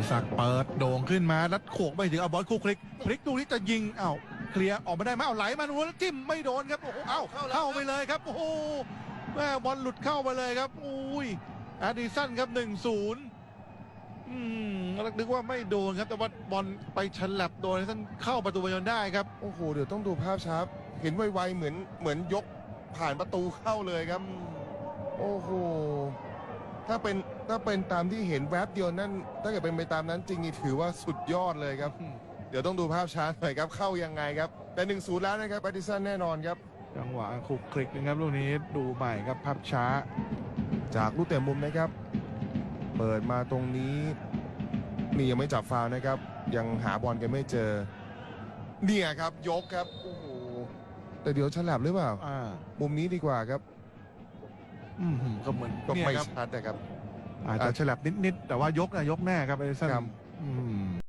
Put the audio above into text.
ดิศักดิ์เปิดโด่งขึ้นมาแล้วโขกไปถึงเอาบอลคู่คลิกคลิกดูนี่จะยิงเอ้าเคลียร์ออกมาได้ไหมเอาไหลมาดูแล้วจิ้มไม่โดนครับโอ้โหเอ้าเข้าไปเลยครับโอ้โหแม่บอลหลุดเข้าไปเลยครับอุ้ยอดิสันครับหนึ่งศูนย์อืมแล้วนึกว่าไม่โดนครับแต่ว่าบอลไปฉลับโดนท่านเข้าประตูไปจนได้ครับโอ้โหเดี๋ยวต้องดูภาพช้าเห็นไวๆเหมือนเหมือนยกผ่านประตูเข้าเลยครับ โอ้โห ถ้าเป็นถ้าเป็นตามที่เห็นแวบเดียวนั่น ถ้าเกิดเป็นไปตามนั้นจริงนี่ถือว่าสุดยอดเลยครับอืมเดี๋ยวต้องดูภาพช้าหน่อยครับ เข้ายังไงครับ แต่หนึ่งศูนย์แล้วนะครับแอดิสันแน่นอนครับ จังหวะคลุกคลิกนะครับลูกนี้ดูใหม่ครับภาพช้า จากลูกเตะมุมนะครับ เปิดมาตรงนี้ นี่ยังไม่จับฟาวล์นะครับ ยังหาบอลกันไม่เจอ เนี่ยครับยกครับโอ้โหแต่เดี๋ยวฉลับหรือเปล่า อ่า มุมนี้ดีกว่าครับ อืมก็เหมือนก็เนี่ยไม่ครับ ชัดนะครับอาจจะฉลับนิด ๆ แต่ว่ายกนะยกแน่ครับไอ้สันครับ อืม